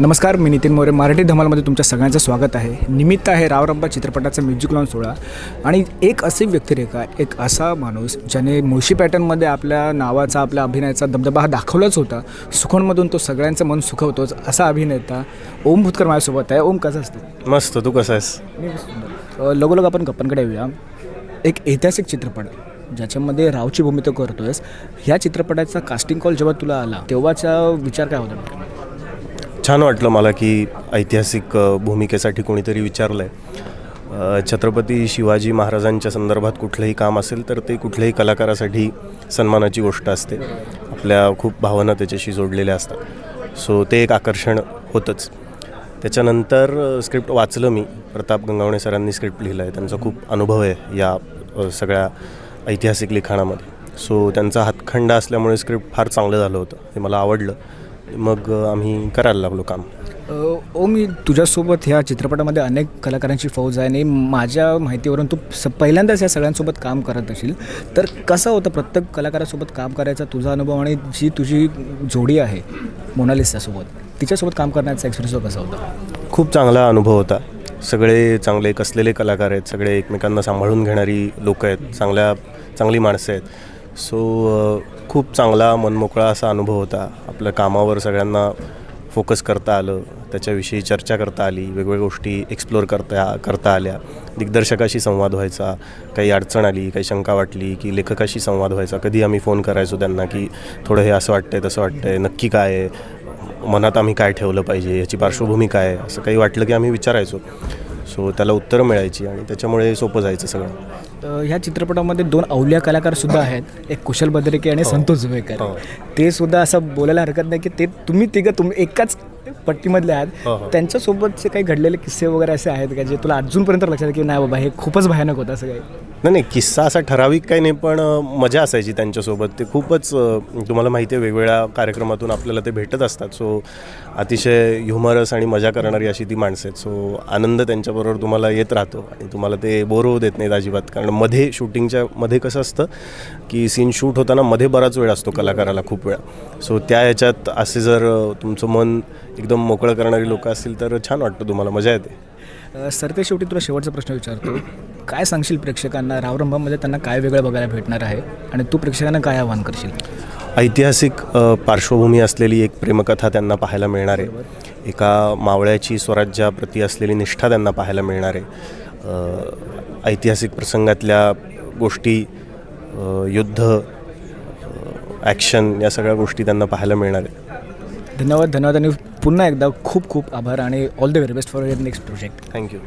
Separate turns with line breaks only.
नमस्कार मी नितीन मोरे. मराठी धमालमध्ये तुमच्या सगळ्यांचं स्वागत आहे. निमित्त आहे रावरंबा चित्रपटाचा म्युझिक लॉन्च सोहळा. आणि एक अशी व्यक्तिरेखा एक असा माणूस ज्याने मुळशी पॅटर्नमध्ये आपल्या नावाचा आपल्या अभिनयाचा दबदबा हा दाखवलाच होता. सुखोनमधून तो सगळ्यांचं मन सुखवतोच असा अभिनेता ओम भूतकर माझ्यासोबत आहे. ओम कसं असतं
मस्त तू कसा आहेस?
अ, लगोलग आपण गप्पांकडे येऊया. एक ऐतिहासिक चित्रपट ज्याच्यामध्ये रावची भूमिका करतोयस. ह्या चित्रपटाचा कास्टिंग कॉल जेव्हा तुला आला तेव्हाचा विचार काय होता?
छान वाटलं मला की ऐतिहासिक भूमिकेसाठी कोणीतरी विचारलं आहे छत्रपती शिवाजी महाराजांच्या संदर्भात कुठलंही काम असेल तर ते कुठल्याही कलाकारासाठी सन्मानाची गोष्ट असते. आपल्या खूप भावना त्याच्याशी जोडलेल्या असतात. सो ते एक आकर्षण होतंच. त्याच्यानंतर स्क्रिप्ट वाचलं मी. प्रताप गंगावणे सरांनी स्क्रिप्ट लिहिलं आहे त्यांचा खूप अनुभव आहे या सगळ्या ऐतिहासिक लिखाणामध्ये. सो त्यांचा हातखंडा असल्यामुळे स्क्रिप्ट फार चांगलं झालं होतं. हे मला आवडलं. मग आम्ही करायला लागलो काम.
ओ मी तुझ्यासोबत ह्या चित्रपटामध्ये अनेक कलाकारांची फौज आहे आणि माझ्या माहितीवरून तू स पहिल्यांदाच या सगळ्यांसोबत काम करत असेल तर कसं होतं प्रत्येक कलाकारासोबत काम करायचा तुझा अनुभव आणि जी तुझी जोडी आहे मोनालिसासोबत तिच्यासोबत काम करण्याचा एक्सपिरियन्स कसा होता?
खूप चांगला अनुभव होता. सगळे चांगले कसलेले कलाकार आहेत सगळे एकमेकांना सांभाळून घेणारी लोक आहेत चांगल्या चांगली माणसं आहेत. सो uh, खूप चांगला मनमोकळा असा अनुभव होता. आपल्या कामावर सगळ्यांना फोकस करता आलं. त्याच्याविषयी चर्चा करता आली. वेगवेगळ्या गोष्टी एक्सप्लोअर करता करता आल्या. दिग्दर्शकाशी संवाद व्हायचा. काही अडचण आली काही शंका वाटली की लेखकाशी संवाद व्हायचा. कधी आम्ही फोन करायचो त्यांना की थोडं हे असं वाटतंय तसं वाटतंय. नक्की काय आहे? मनात आम्ही काय ठेवलं पाहिजे? याची पार्श्वभूमी काय आहे? असं काही वाटलं की आम्ही विचारायचो. सो त्याला उत्तरं मिळायची आणि त्याच्यामुळे सोपं जायचं सगळं.
ह्या चित्रपटामध्ये दोन अवल्या कलाकार सुद्धा आहेत. एक कुशल बद्रिके आणि संतोष जुवेकर.
हो.
ते सुद्धा असं बोलायला हरकत नाही की ते तुम्ही तिघं तुम्ही एकाच पट्टीमधले
हो,
आहात
हो.
त्यांच्यासोबतचे काही घडलेले किस्से वगैरे असे आहेत का जे तुला अजूनपर्यंत लक्षात की नाही बाबा हे खूपच भयानक होतं असं काही?
नाही नाही किस्सा असा ठराविक काही नाही पण मजा असायची त्यांच्यासोबत. ते खूपच तुम्हाला माहिती आहे वेगवेगळ्या कार्यक्रमातून आपल्याला ते भेटत असतात. सो अतिशय ह्युमरस आणि मजा करणारी अशी ती माणसं आहेत. सो आनंद त्यांच्याबरोबर तुम्हाला येत राहतो आणि तुम्हाला ते बोर होऊ देत नाहीत अजिबात. कारण मध्ये शूटिंगच्या मध्ये कसं असतं की सीन शूट होताना मध्ये बराच वेळ असतो कलाकाराला खूप वेळा. सो त्या ह्याच्यात असे जर तुमचं मन एकदम मोकळं करणारी लोकं असतील तर छान वाटतं तुम्हाला. मजा येते.
सर ते शेवटी तुला शेवटचा प्रश्न विचारतो. काय सांगशील प्रेक्षकांना? रावरंभामध्ये त्यांना काय वेगळं बघायला भेटणार आहे? आणि तू प्रेक्षकांना काय आव्हान करशील?
ऐतिहासिक पार्श्वभूमी असलेली एक प्रेमकथा त्यांना पाहायला मिळणार आहे. एका मावळ्याची स्वराज्याप्रती असलेली निष्ठा त्यांना पाहायला मिळणार आहे. ऐतिहासिक प्रसंगातल्या गोष्टी युद्ध ॲक्शन या सगळ्या गोष्टी त्यांना पाहायला मिळणार आहे.
धन्यवाद धन्यवाद. आणि पुन्हा एकदा खूप खूप आभार आणि all the very best for your next project
thank you